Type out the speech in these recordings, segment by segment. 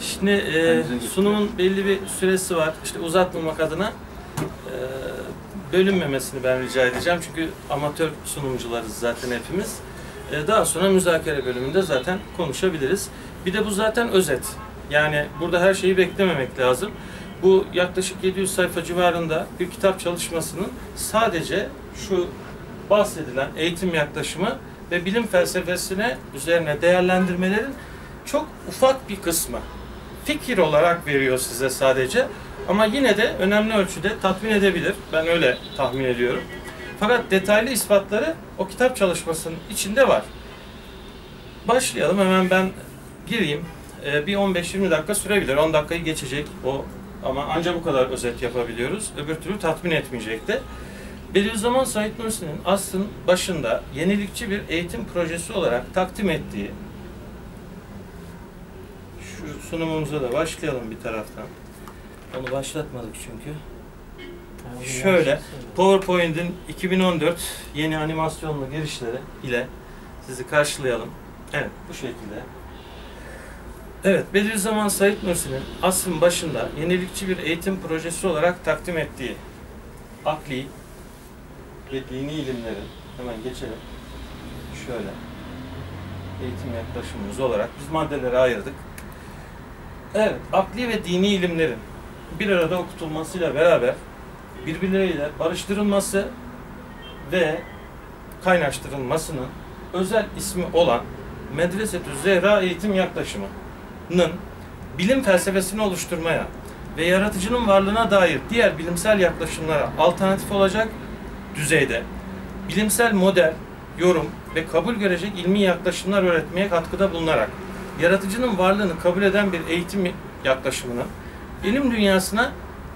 Şimdi e, sunumun belli bir süresi var. İşte uzatmamak adına e, bölünmemesini ben rica edeceğim. Çünkü amatör sunumcularız zaten hepimiz. E, daha sonra müzakere bölümünde zaten konuşabiliriz. Bir de bu zaten özet. Yani burada her şeyi beklememek lazım. Bu yaklaşık 700 sayfa civarında bir kitap çalışmasının sadece şu bahsedilen eğitim yaklaşımı ve bilim felsefesine üzerine değerlendirmelerin çok ufak bir kısmı. Fikir olarak veriyor size sadece ama yine de önemli ölçüde tatmin edebilir. Ben öyle tahmin ediyorum. Fakat detaylı ispatları o kitap çalışmasının içinde var. Başlayalım hemen ben gireyim. Ee, bir 15-20 dakika sürebilir. 10 dakikayı geçecek o ama ancak bu kadar özet yapabiliyoruz. Öbür türlü tatmin etmeyecekti. Bediüzzaman Said Nursi'nin aslın başında yenilikçi bir eğitim projesi olarak takdim ettiği şu sunumumuza da başlayalım bir taraftan. Onu başlatmadık çünkü. Şöyle PowerPoint'in 2014 yeni animasyonlu girişleri ile sizi karşılayalım. Evet bu şekilde. Evet Bediüzzaman Said Nursi'nin asrın başında yenilikçi bir eğitim projesi olarak takdim ettiği akli ve dini ilimlerin hemen geçelim. Şöyle eğitim yaklaşımımız olarak biz maddelere ayırdık. Evet, akli ve dini ilimlerin bir arada okutulmasıyla beraber birbirleriyle barıştırılması ve kaynaştırılmasının özel ismi olan Medresetü Zehra eğitim yaklaşımının bilim felsefesini oluşturmaya ve yaratıcının varlığına dair diğer bilimsel yaklaşımlara alternatif olacak düzeyde bilimsel model, yorum ve kabul görecek ilmi yaklaşımlar öğretmeye katkıda bulunarak yaratıcının varlığını kabul eden bir eğitim yaklaşımını ilim dünyasına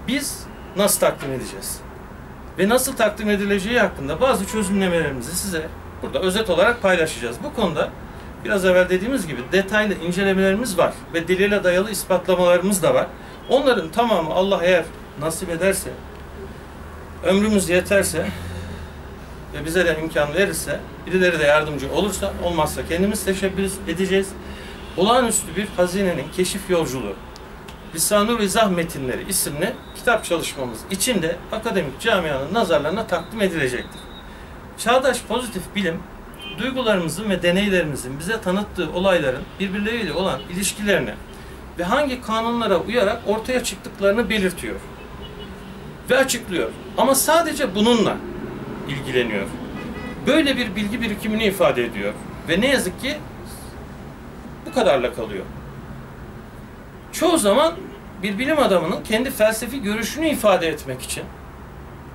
biz nasıl takdim edeceğiz? Ve nasıl takdim edileceği hakkında bazı çözümlemelerimizi size burada özet olarak paylaşacağız. Bu konuda biraz evvel dediğimiz gibi detaylı incelemelerimiz var ve delile dayalı ispatlamalarımız da var. Onların tamamı Allah eğer nasip ederse, ömrümüz yeterse ve bize de imkan verirse, birileri de yardımcı olursa, olmazsa kendimiz teşebbüs edeceğiz. Olağanüstü bir hazinenin keşif yolculuğu, Lisanur İzah Metinleri isimli kitap çalışmamız içinde akademik camianın nazarlarına takdim edilecektir. Çağdaş pozitif bilim, duygularımızın ve deneylerimizin bize tanıttığı olayların birbirleriyle olan ilişkilerini ve hangi kanunlara uyarak ortaya çıktıklarını belirtiyor ve açıklıyor. Ama sadece bununla ilgileniyor. Böyle bir bilgi birikimini ifade ediyor. Ve ne yazık ki kadarla kalıyor. Çoğu zaman bir bilim adamının kendi felsefi görüşünü ifade etmek için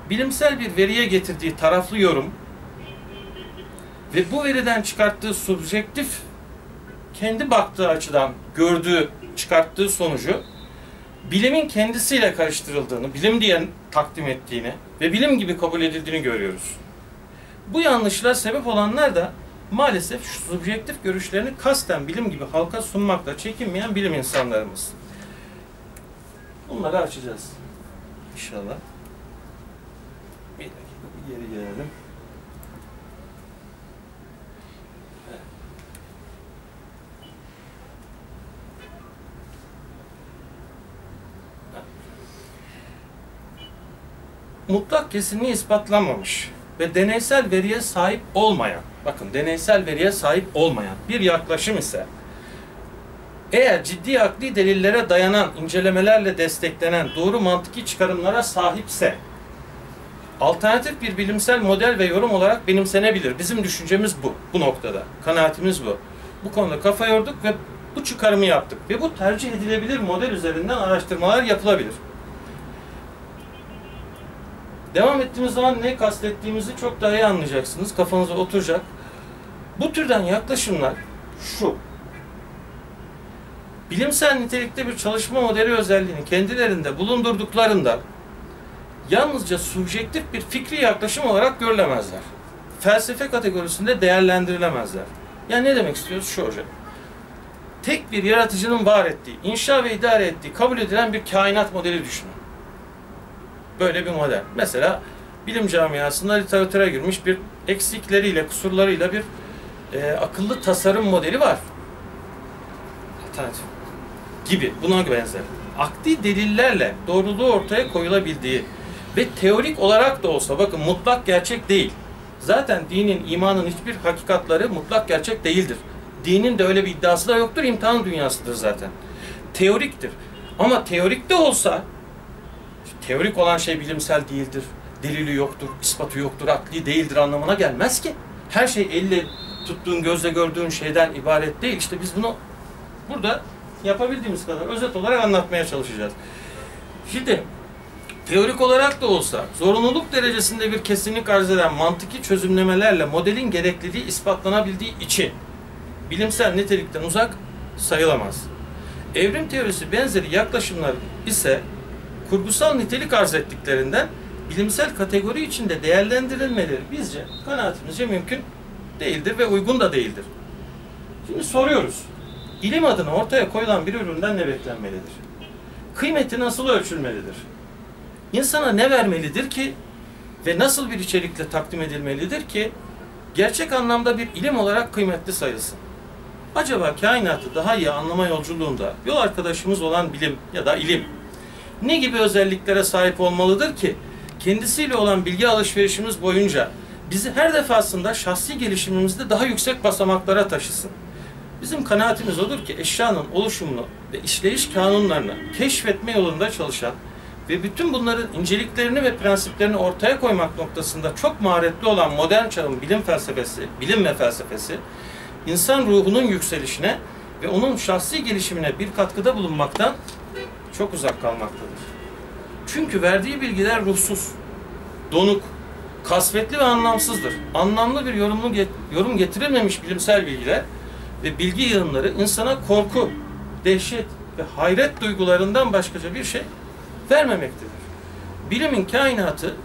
bilimsel bir veriye getirdiği taraflı yorum ve bu veriden çıkarttığı subjektif kendi baktığı açıdan gördüğü, çıkarttığı sonucu bilimin kendisiyle karıştırıldığını, bilim diye takdim ettiğini ve bilim gibi kabul edildiğini görüyoruz. Bu yanlışlar sebep olanlar da maalesef şu subjektif görüşlerini kasten bilim gibi halka sunmakla çekinmeyen bilim insanlarımız. Bunları açacağız. İnşallah. Bir dakika bir geri gelelim. mutlak kesinliği ispatlanmamış ve deneysel veriye sahip olmayan, bakın deneysel veriye sahip olmayan bir yaklaşım ise eğer ciddi akli delillere dayanan incelemelerle desteklenen doğru mantıki çıkarımlara sahipse alternatif bir bilimsel model ve yorum olarak benimsenebilir. Bizim düşüncemiz bu, bu noktada. Kanaatimiz bu. Bu konuda kafa yorduk ve bu çıkarımı yaptık. Ve bu tercih edilebilir model üzerinden araştırmalar yapılabilir. Devam ettiğimiz zaman ne kastettiğimizi çok daha iyi anlayacaksınız. Kafanıza oturacak. Bu türden yaklaşımlar şu. Bilimsel nitelikte bir çalışma modeli özelliğini kendilerinde bulundurduklarında yalnızca subjektif bir fikri yaklaşım olarak görülemezler. Felsefe kategorisinde değerlendirilemezler. Yani ne demek istiyoruz? Şu hocam. Tek bir yaratıcının var ettiği, inşa ve idare ettiği, kabul edilen bir kainat modeli düşünün. Böyle bir model. Mesela bilim camiasında literatüre girmiş bir eksikleriyle, kusurlarıyla bir e, akıllı tasarım modeli var. Alternatif. gibi buna benzer. Akli delillerle doğruluğu ortaya koyulabildiği ve teorik olarak da olsa bakın mutlak gerçek değil. Zaten dinin, imanın hiçbir hakikatları mutlak gerçek değildir. Dinin de öyle bir iddiası da yoktur. imtihan dünyasıdır zaten. Teoriktir. Ama teorik de olsa teorik olan şey bilimsel değildir. Delili yoktur, ispatı yoktur, akli değildir anlamına gelmez ki. Her şey elle tuttuğun, gözle gördüğün şeyden ibaret değil. İşte biz bunu burada yapabildiğimiz kadar özet olarak anlatmaya çalışacağız. Şimdi teorik olarak da olsa zorunluluk derecesinde bir kesinlik arz eden mantıki çözümlemelerle modelin gerekliliği ispatlanabildiği için bilimsel nitelikten uzak sayılamaz. Evrim teorisi benzeri yaklaşımlar ise kurgusal nitelik arz ettiklerinden bilimsel kategori içinde değerlendirilmeleri bizce kanaatimizce mümkün değildir ve uygun da değildir. Şimdi soruyoruz. İlim adına ortaya koyulan bir üründen ne beklenmelidir? Kıymeti nasıl ölçülmelidir? İnsana ne vermelidir ki ve nasıl bir içerikle takdim edilmelidir ki gerçek anlamda bir ilim olarak kıymetli sayılsın? Acaba kainatı daha iyi anlama yolculuğunda yol arkadaşımız olan bilim ya da ilim ne gibi özelliklere sahip olmalıdır ki kendisiyle olan bilgi alışverişimiz boyunca bizi her defasında şahsi gelişimimizde daha yüksek basamaklara taşısın. Bizim kanaatimiz odur ki eşyanın oluşumunu ve işleyiş kanunlarını keşfetme yolunda çalışan ve bütün bunların inceliklerini ve prensiplerini ortaya koymak noktasında çok maharetli olan modern çağın bilim felsefesi, bilim ve felsefesi, insan ruhunun yükselişine ve onun şahsi gelişimine bir katkıda bulunmaktan çok uzak kalmaktadır. Çünkü verdiği bilgiler ruhsuz, donuk, kasvetli ve anlamsızdır. Anlamlı bir yorumlu yorum getirilmemiş bilimsel bilgiler ve bilgi yığınları insana korku, dehşet ve hayret duygularından başkaca bir şey vermemektedir. Bilimin kainatı,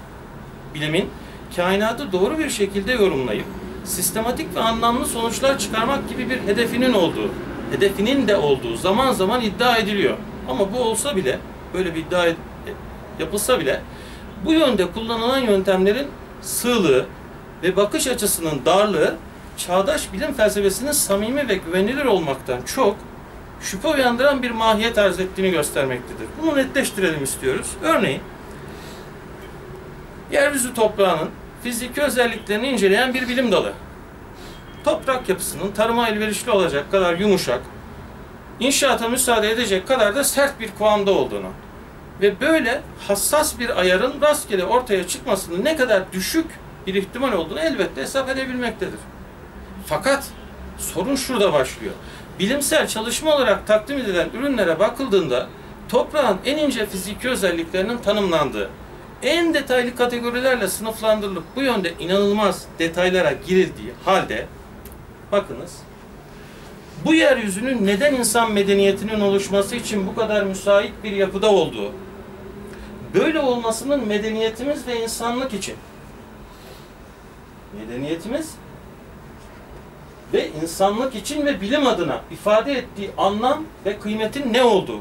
bilimin kainatı doğru bir şekilde yorumlayıp sistematik ve anlamlı sonuçlar çıkarmak gibi bir hedefinin olduğu, hedefinin de olduğu zaman zaman iddia ediliyor. Ama bu olsa bile, böyle bir iddia yapılsa bile bu yönde kullanılan yöntemlerin sığlığı ve bakış açısının darlığı çağdaş bilim felsefesinin samimi ve güvenilir olmaktan çok şüphe uyandıran bir mahiyet arz ettiğini göstermektedir. Bunu netleştirelim istiyoruz. Örneğin yeryüzü toprağının fiziki özelliklerini inceleyen bir bilim dalı. Toprak yapısının tarıma elverişli olacak kadar yumuşak, inşaata müsaade edecek kadar da sert bir kıvamda olduğunu ve böyle hassas bir ayarın rastgele ortaya çıkmasının ne kadar düşük bir ihtimal olduğunu elbette hesap edebilmektedir. Fakat sorun şurada başlıyor. Bilimsel çalışma olarak takdim edilen ürünlere bakıldığında toprağın en ince fiziki özelliklerinin tanımlandığı, en detaylı kategorilerle sınıflandırılıp bu yönde inanılmaz detaylara girildiği halde bakınız bu yeryüzünün neden insan medeniyetinin oluşması için bu kadar müsait bir yapıda olduğu, böyle olmasının medeniyetimiz ve insanlık için medeniyetimiz ve insanlık için ve bilim adına ifade ettiği anlam ve kıymetin ne olduğu.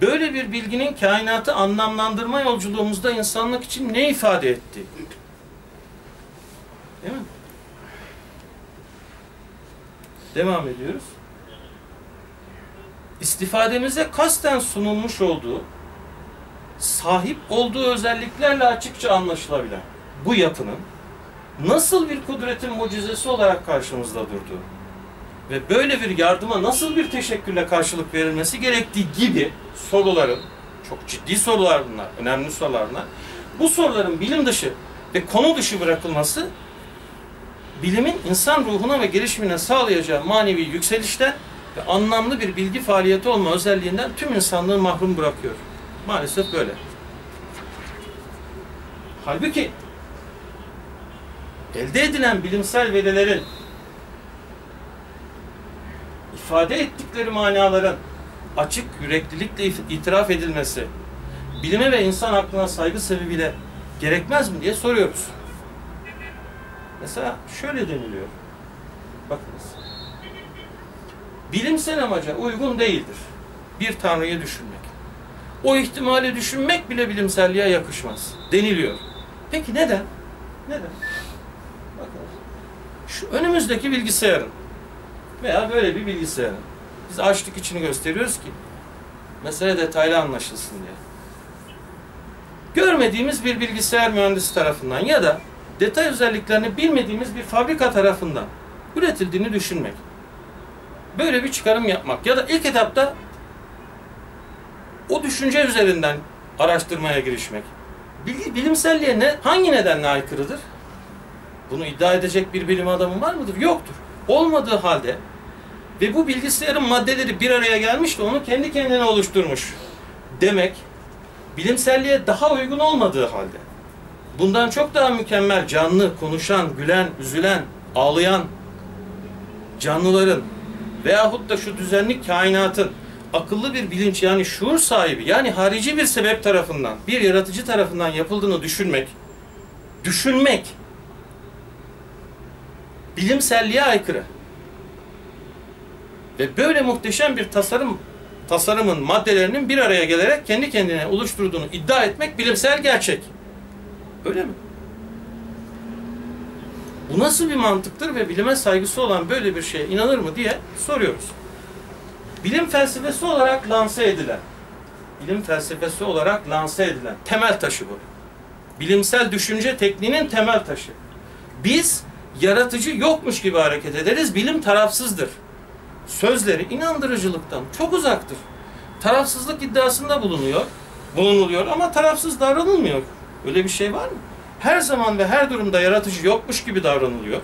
Böyle bir bilginin kainatı anlamlandırma yolculuğumuzda insanlık için ne ifade etti? Değil mi? Devam ediyoruz. İstifademize kasten sunulmuş olduğu, sahip olduğu özelliklerle açıkça anlaşılabilen bu yapının nasıl bir kudretin mucizesi olarak karşımızda durduğu ve böyle bir yardıma nasıl bir teşekkürle karşılık verilmesi gerektiği gibi soruların, çok ciddi sorular bunlar, önemli sorular bunlar. Bu soruların bilim dışı ve konu dışı bırakılması bilimin insan ruhuna ve gelişimine sağlayacağı manevi yükselişten ve anlamlı bir bilgi faaliyeti olma özelliğinden tüm insanlığı mahrum bırakıyor. Maalesef böyle. Halbuki elde edilen bilimsel verilerin ifade ettikleri manaların açık yüreklilikle itiraf edilmesi, bilime ve insan aklına saygı sebebiyle gerekmez mi diye soruyoruz. Mesela şöyle deniliyor. Bakınız. Bilimsel amaca uygun değildir. Bir tanrıyı düşünmek. O ihtimali düşünmek bile bilimselliğe yakışmaz. Deniliyor. Peki neden? Neden? Bakınız. Şu önümüzdeki bilgisayarın veya böyle bir bilgisayarın Biz açlık içini gösteriyoruz ki mesele detaylı anlaşılsın diye. Görmediğimiz bir bilgisayar mühendisi tarafından ya da detay özelliklerini bilmediğimiz bir fabrika tarafından üretildiğini düşünmek. Böyle bir çıkarım yapmak ya da ilk etapta o düşünce üzerinden araştırmaya girişmek. Bilgi, bilimselliğe ne, hangi nedenle aykırıdır? Bunu iddia edecek bir bilim adamı var mıdır? Yoktur. Olmadığı halde ve bu bilgisayarın maddeleri bir araya gelmiş ve onu kendi kendine oluşturmuş demek bilimselliğe daha uygun olmadığı halde bundan çok daha mükemmel canlı, konuşan, gülen, üzülen, ağlayan canlıların veyahut da şu düzenli kainatın akıllı bir bilinç yani şuur sahibi yani harici bir sebep tarafından bir yaratıcı tarafından yapıldığını düşünmek düşünmek bilimselliğe aykırı. Ve böyle muhteşem bir tasarım tasarımın maddelerinin bir araya gelerek kendi kendine oluşturduğunu iddia etmek bilimsel gerçek. Öyle mi? Bu nasıl bir mantıktır ve bilime saygısı olan böyle bir şeye inanır mı diye soruyoruz. Bilim felsefesi olarak lanse edilen, bilim felsefesi olarak lanse edilen temel taşı bu. Bilimsel düşünce tekniğinin temel taşı. Biz yaratıcı yokmuş gibi hareket ederiz, bilim tarafsızdır. Sözleri inandırıcılıktan çok uzaktır. Tarafsızlık iddiasında bulunuyor, bulunuluyor ama tarafsız davranılmıyor. Öyle bir şey var mı? Her zaman ve her durumda yaratıcı yokmuş gibi davranılıyor.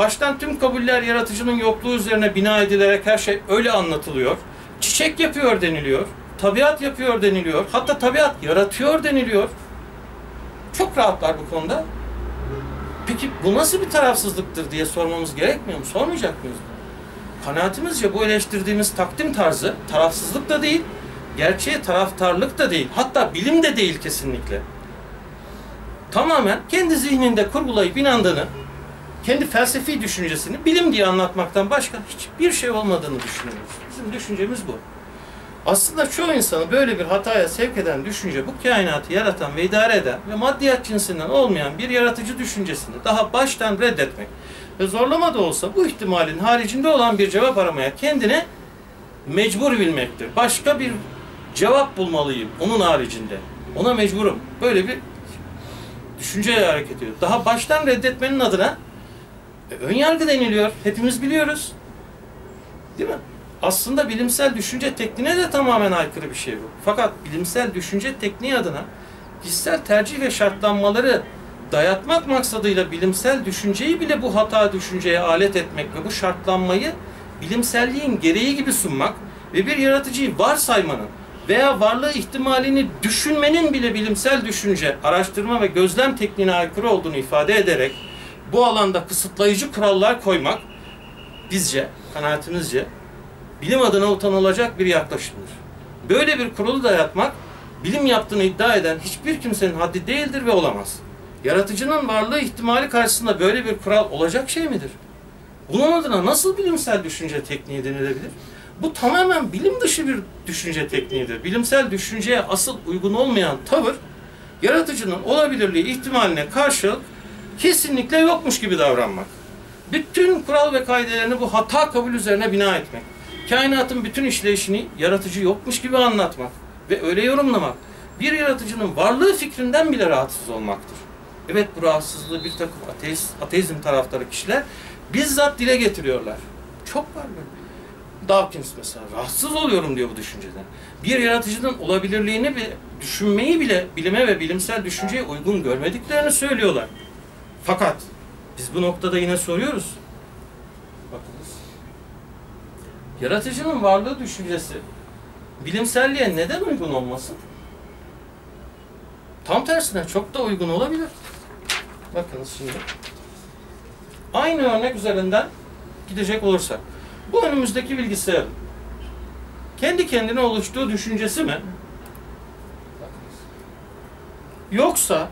Baştan tüm kabuller yaratıcının yokluğu üzerine bina edilerek her şey öyle anlatılıyor. Çiçek yapıyor deniliyor. Tabiat yapıyor deniliyor. Hatta tabiat yaratıyor deniliyor. Çok rahatlar bu konuda. Peki bu nasıl bir tarafsızlıktır diye sormamız gerekmiyor mu? Sormayacak mıyız? Kanaatimizce bu eleştirdiğimiz takdim tarzı tarafsızlık da değil, gerçeğe taraftarlık da değil, hatta bilim de değil kesinlikle. Tamamen kendi zihninde kurgulayıp inandığını, kendi felsefi düşüncesini bilim diye anlatmaktan başka hiçbir şey olmadığını düşünüyoruz. Bizim düşüncemiz bu. Aslında çoğu insanı böyle bir hataya sevk eden düşünce bu kainatı yaratan ve idare eden ve maddiyat cinsinden olmayan bir yaratıcı düşüncesini daha baştan reddetmek ve zorlama da olsa bu ihtimalin haricinde olan bir cevap aramaya kendini mecbur bilmektir. Başka bir cevap bulmalıyım onun haricinde. Ona mecburum. Böyle bir düşünceye hareket ediyor. Daha baştan reddetmenin adına e, ön yargı deniliyor. Hepimiz biliyoruz. Değil mi? Aslında bilimsel düşünce tekniğine de tamamen aykırı bir şey bu. Fakat bilimsel düşünce tekniği adına kişisel tercih ve şartlanmaları dayatmak maksadıyla bilimsel düşünceyi bile bu hata düşünceye alet etmek ve bu şartlanmayı bilimselliğin gereği gibi sunmak ve bir yaratıcıyı varsaymanın veya varlığı ihtimalini düşünmenin bile bilimsel düşünce, araştırma ve gözlem tekniğine aykırı olduğunu ifade ederek bu alanda kısıtlayıcı kurallar koymak bizce, kanaatimizce bilim adına utanılacak bir yaklaşımdır. Böyle bir kuralı dayatmak bilim yaptığını iddia eden hiçbir kimsenin haddi değildir ve olamaz. Yaratıcının varlığı ihtimali karşısında böyle bir kural olacak şey midir? Bunun adına nasıl bilimsel düşünce tekniği denilebilir? Bu tamamen bilim dışı bir düşünce tekniğidir. Bilimsel düşünceye asıl uygun olmayan tavır, yaratıcının olabilirliği ihtimaline karşılık kesinlikle yokmuş gibi davranmak. Bütün kural ve kaidelerini bu hata kabul üzerine bina etmek. Kainatın bütün işleyişini yaratıcı yokmuş gibi anlatmak ve öyle yorumlamak. Bir yaratıcının varlığı fikrinden bile rahatsız olmaktır. Evet bu rahatsızlığı bir takım ateist, ateizm taraftarı kişiler bizzat dile getiriyorlar. Çok var böyle. Dawkins mesela rahatsız oluyorum diyor bu düşünceden. Bir yaratıcının olabilirliğini bile, düşünmeyi bile bilime ve bilimsel düşünceye uygun görmediklerini söylüyorlar. Fakat biz bu noktada yine soruyoruz. Bakınız. Yaratıcının varlığı düşüncesi bilimselliğe neden uygun olmasın? Tam tersine çok da uygun olabilir. Bakınız şimdi. Aynı örnek üzerinden gidecek olursak. Bu önümüzdeki bilgisayar kendi kendine oluştuğu düşüncesi mi? Yoksa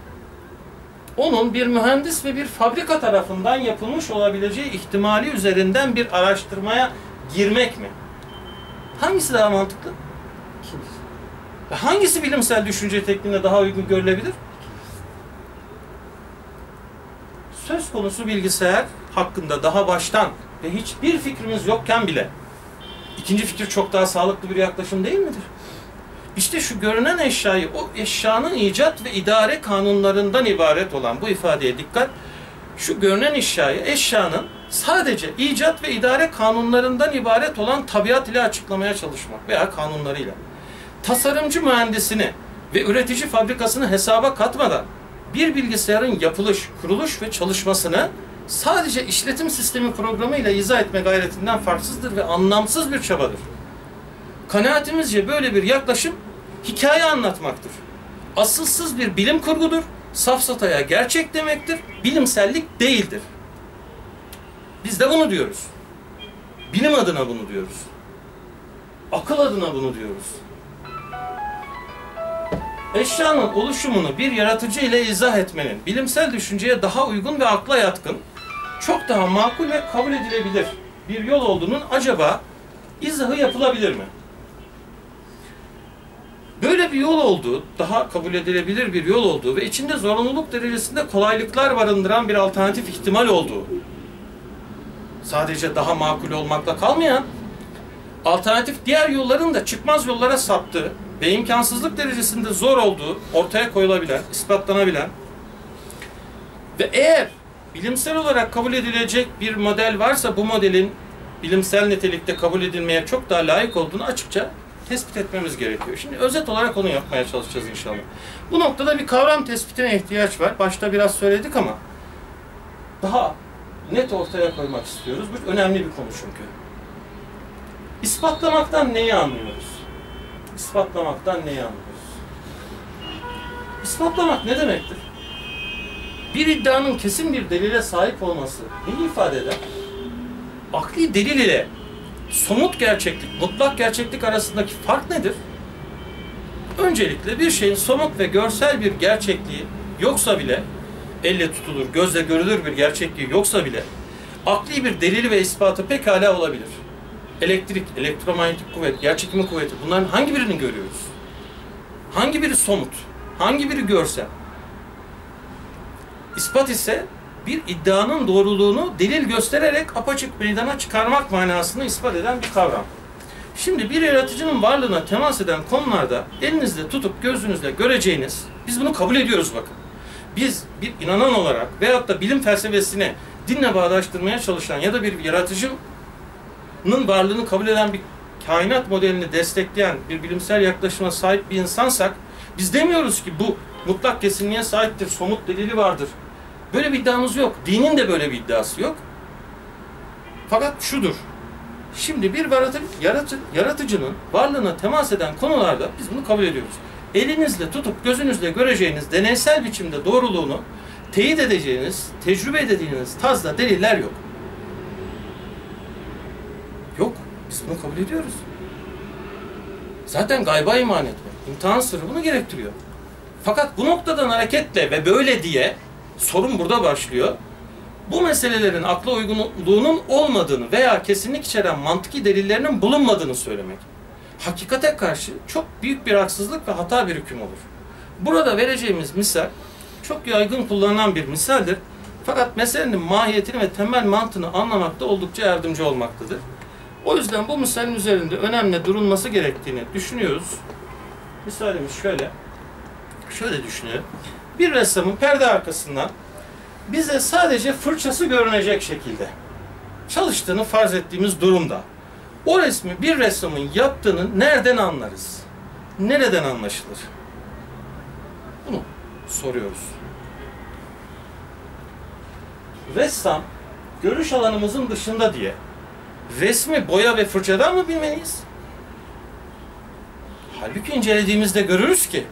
onun bir mühendis ve bir fabrika tarafından yapılmış olabileceği ihtimali üzerinden bir araştırmaya girmek mi? Hangisi daha mantıklı? Hangisi bilimsel düşünce tekniğine daha uygun görülebilir? Söz konusu bilgisayar hakkında daha baştan ve hiçbir fikrimiz yokken bile İkinci fikir çok daha sağlıklı bir yaklaşım değil midir? İşte şu görünen eşyayı, o eşyanın icat ve idare kanunlarından ibaret olan bu ifadeye dikkat. Şu görünen eşyayı, eşyanın sadece icat ve idare kanunlarından ibaret olan tabiat ile açıklamaya çalışmak veya kanunlarıyla. Tasarımcı mühendisini ve üretici fabrikasını hesaba katmadan bir bilgisayarın yapılış, kuruluş ve çalışmasını sadece işletim sistemi programıyla izah etme gayretinden farksızdır ve anlamsız bir çabadır. Kanaatimizce böyle bir yaklaşım hikaye anlatmaktır. Asılsız bir bilim kurgudur, safsataya gerçek demektir, bilimsellik değildir. Biz de bunu diyoruz. Bilim adına bunu diyoruz. Akıl adına bunu diyoruz. Eşyanın oluşumunu bir yaratıcı ile izah etmenin bilimsel düşünceye daha uygun ve akla yatkın, çok daha makul ve kabul edilebilir bir yol olduğunun acaba izahı yapılabilir mi? Böyle bir yol olduğu, daha kabul edilebilir bir yol olduğu ve içinde zorunluluk derecesinde kolaylıklar barındıran bir alternatif ihtimal olduğu, sadece daha makul olmakla kalmayan, alternatif diğer yolların da çıkmaz yollara saptığı ve imkansızlık derecesinde zor olduğu ortaya koyulabilen, ispatlanabilen ve eğer bilimsel olarak kabul edilecek bir model varsa bu modelin bilimsel nitelikte kabul edilmeye çok daha layık olduğunu açıkça tespit etmemiz gerekiyor. Şimdi özet olarak onu yapmaya çalışacağız inşallah. Bu noktada bir kavram tespitine ihtiyaç var. Başta biraz söyledik ama daha net ortaya koymak istiyoruz. Bu önemli bir konu çünkü. İspatlamaktan neyi anlıyoruz? İspatlamaktan neyi anlıyoruz? İspatlamak ne demektir? Bir iddianın kesin bir delile sahip olması neyi ifade eder? Akli delil ile somut gerçeklik, mutlak gerçeklik arasındaki fark nedir? Öncelikle bir şeyin somut ve görsel bir gerçekliği yoksa bile, elle tutulur, gözle görülür bir gerçekliği yoksa bile, akli bir delili ve ispatı pekala olabilir. Elektrik, elektromanyetik kuvvet, yerçekimi kuvveti bunların hangi birini görüyoruz? Hangi biri somut? Hangi biri görsel? İspat ise bir iddianın doğruluğunu delil göstererek apaçık meydana çıkarmak manasını ispat eden bir kavram. Şimdi bir yaratıcının varlığına temas eden konularda elinizde tutup gözünüzle göreceğiniz, biz bunu kabul ediyoruz bakın. Biz bir inanan olarak veyahut da bilim felsefesini dinle bağdaştırmaya çalışan ya da bir yaratıcının varlığını kabul eden bir kainat modelini destekleyen bir bilimsel yaklaşıma sahip bir insansak biz demiyoruz ki bu mutlak kesinliğe sahiptir, somut delili vardır. Böyle bir iddiamız yok. Dinin de böyle bir iddiası yok. Fakat şudur. Şimdi bir yaratı, yaratı, yaratıcının varlığına temas eden konularda biz bunu kabul ediyoruz. Elinizle tutup gözünüzle göreceğiniz deneysel biçimde doğruluğunu teyit edeceğiniz, tecrübe edeceğiniz tazda deliller yok. Yok. Biz bunu kabul ediyoruz. Zaten gayba iman etmek, imtihan sırrı bunu gerektiriyor. Fakat bu noktadan hareketle ve böyle diye sorun burada başlıyor. Bu meselelerin akla uygunluğunun olmadığını veya kesinlik içeren mantıki delillerinin bulunmadığını söylemek. Hakikate karşı çok büyük bir haksızlık ve hata bir hüküm olur. Burada vereceğimiz misal çok yaygın kullanılan bir misaldir. Fakat meselenin mahiyetini ve temel mantığını anlamakta oldukça yardımcı olmaktadır. O yüzden bu misalin üzerinde önemli durulması gerektiğini düşünüyoruz. Misalimiz şöyle. Şöyle düşünüyorum. Bir ressamın perde arkasından bize sadece fırçası görünecek şekilde çalıştığını farz ettiğimiz durumda o resmi bir ressamın yaptığını nereden anlarız? Nereden anlaşılır? Bunu soruyoruz. Ressam görüş alanımızın dışında diye resmi boya ve fırçadan mı bilmeliyiz? Halbuki incelediğimizde görürüz ki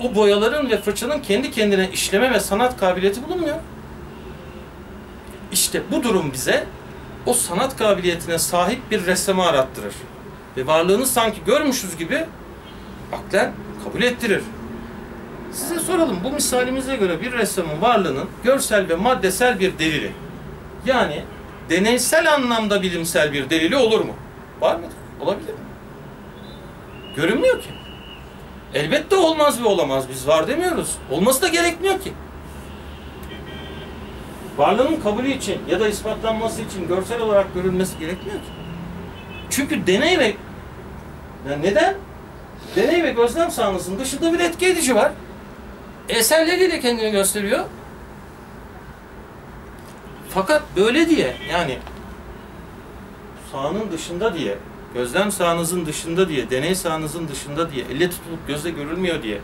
o boyaların ve fırçanın kendi kendine işleme ve sanat kabiliyeti bulunmuyor. İşte bu durum bize o sanat kabiliyetine sahip bir ressamı arattırır. Ve varlığını sanki görmüşüz gibi aklen kabul ettirir. Size soralım bu misalimize göre bir ressamın varlığının görsel ve maddesel bir delili. Yani deneysel anlamda bilimsel bir delili olur mu? Var mıdır? Olabilir mi? Görünmüyor ki. Elbette olmaz ve olamaz. Biz var demiyoruz. Olması da gerekmiyor ki. Varlığının kabulü için ya da ispatlanması için görsel olarak görülmesi gerekmiyor ki. Çünkü deney ve ya neden? Deney ve gözlem sahanızın dışında bir etki edici var. Eserleriyle kendini gösteriyor. Fakat böyle diye yani sahanın dışında diye, gözlem sahanızın dışında diye, deney sahanızın dışında diye, elle tutulup gözle görülmüyor diye.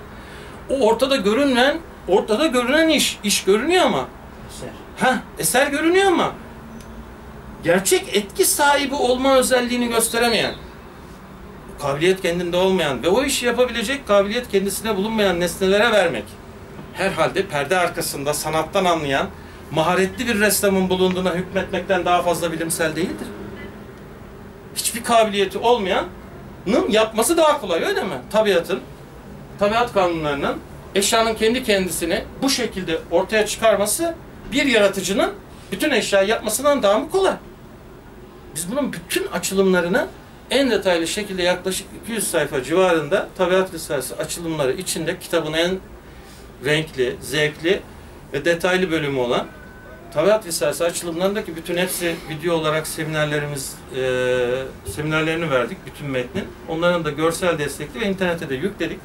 O ortada görünmeyen, ortada görünen iş, iş görünüyor ama Eser. Ha, eser görünüyor ama gerçek etki sahibi olma özelliğini gösteremeyen, kabiliyet kendinde olmayan ve o işi yapabilecek kabiliyet kendisine bulunmayan nesnelere vermek. Herhalde perde arkasında sanattan anlayan, maharetli bir ressamın bulunduğuna hükmetmekten daha fazla bilimsel değildir. Hiçbir kabiliyeti olmayanın yapması daha kolay öyle mi? Tabiatın, tabiat kanunlarının eşyanın kendi kendisini bu şekilde ortaya çıkarması bir yaratıcının bütün eşyayı yapmasından daha mı kolay? Biz bunun bütün açılımlarını en detaylı şekilde yaklaşık 200 sayfa civarında Tabiat Risalesi açılımları içinde kitabın en renkli, zevkli ve detaylı bölümü olan Tabiat Risalesi açılımlarındaki bütün hepsi video olarak seminerlerimiz e, seminerlerini verdik bütün metnin. Onların da görsel destekli ve internete de yükledik.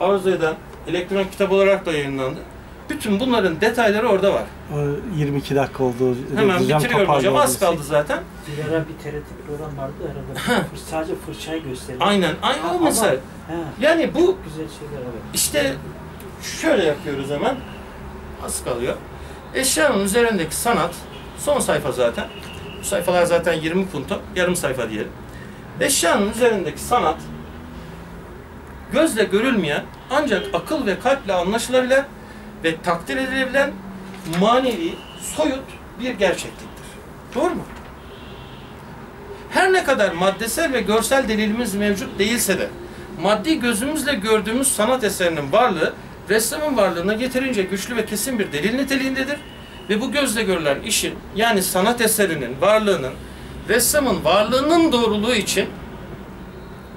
Arzu eden elektronik kitap olarak da yayınlandı. Bütün bunların detayları orada var. O 22 dakika oldu. Hemen Hocam bitiriyorum hocam. Az kaldı zaten. Bir ara bir TRT program vardı arada. Fır- Sadece fırçayı gösteriyor. Aynen. Aynen o mesela. He, Yani bu güzel şeyler evet. işte şöyle yapıyoruz hemen. Az kalıyor. Eşyanın üzerindeki sanat son sayfa zaten. Bu sayfalar zaten 20 punto. Yarım sayfa diyelim. Eşyanın üzerindeki sanat gözle görülmeyen ancak akıl ve kalple anlaşılabilen ve takdir edilebilen manevi, soyut bir gerçekliktir. Doğru mu? Her ne kadar maddesel ve görsel delilimiz mevcut değilse de maddi gözümüzle gördüğümüz sanat eserinin varlığı ressamın varlığına yeterince güçlü ve kesin bir delil niteliğindedir. Ve bu gözle görülen işin yani sanat eserinin varlığının ressamın varlığının doğruluğu için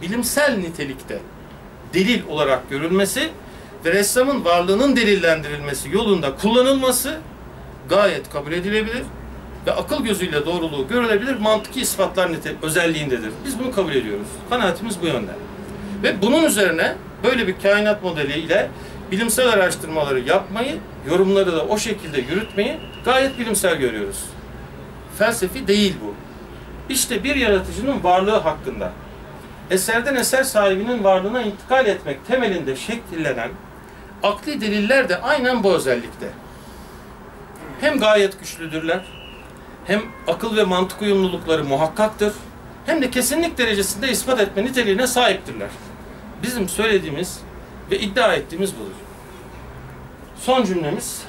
bilimsel nitelikte delil olarak görülmesi ve ressamın varlığının delillendirilmesi yolunda kullanılması gayet kabul edilebilir ve akıl gözüyle doğruluğu görülebilir mantıki ispatlar özelliğindedir. Biz bunu kabul ediyoruz. Kanaatimiz bu yönde. Ve bunun üzerine böyle bir kainat modeliyle bilimsel araştırmaları yapmayı, yorumları da o şekilde yürütmeyi gayet bilimsel görüyoruz. Felsefi değil bu. İşte bir yaratıcının varlığı hakkında eserden eser sahibinin varlığına intikal etmek temelinde şekillenen akli deliller de aynen bu özellikte. Hem gayet güçlüdürler, hem akıl ve mantık uyumlulukları muhakkaktır, hem de kesinlik derecesinde ispat etme niteliğine sahiptirler. Bizim söylediğimiz ve iddia ettiğimiz budur. Son cümlemiz,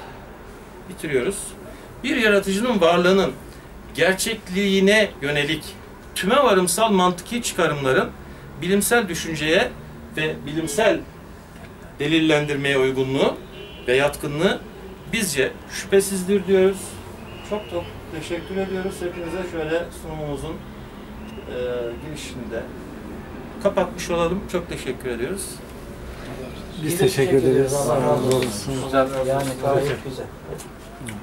bitiriyoruz. Bir yaratıcının varlığının gerçekliğine yönelik tüme varımsal mantıki çıkarımların bilimsel düşünceye ve bilimsel delillendirmeye uygunluğu ve yatkınlığı bizce şüphesizdir diyoruz. Çok çok teşekkür ediyoruz hepinize şöyle sunumumuzun e, girişinde kapatmış olalım. Çok teşekkür ediyoruz. Biz teşekkür ederiz. Allah razı olsun. olsun. Yani gayet güzel.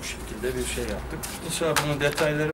Bu şekilde bir şey yaptık. İnşallah bunun detayları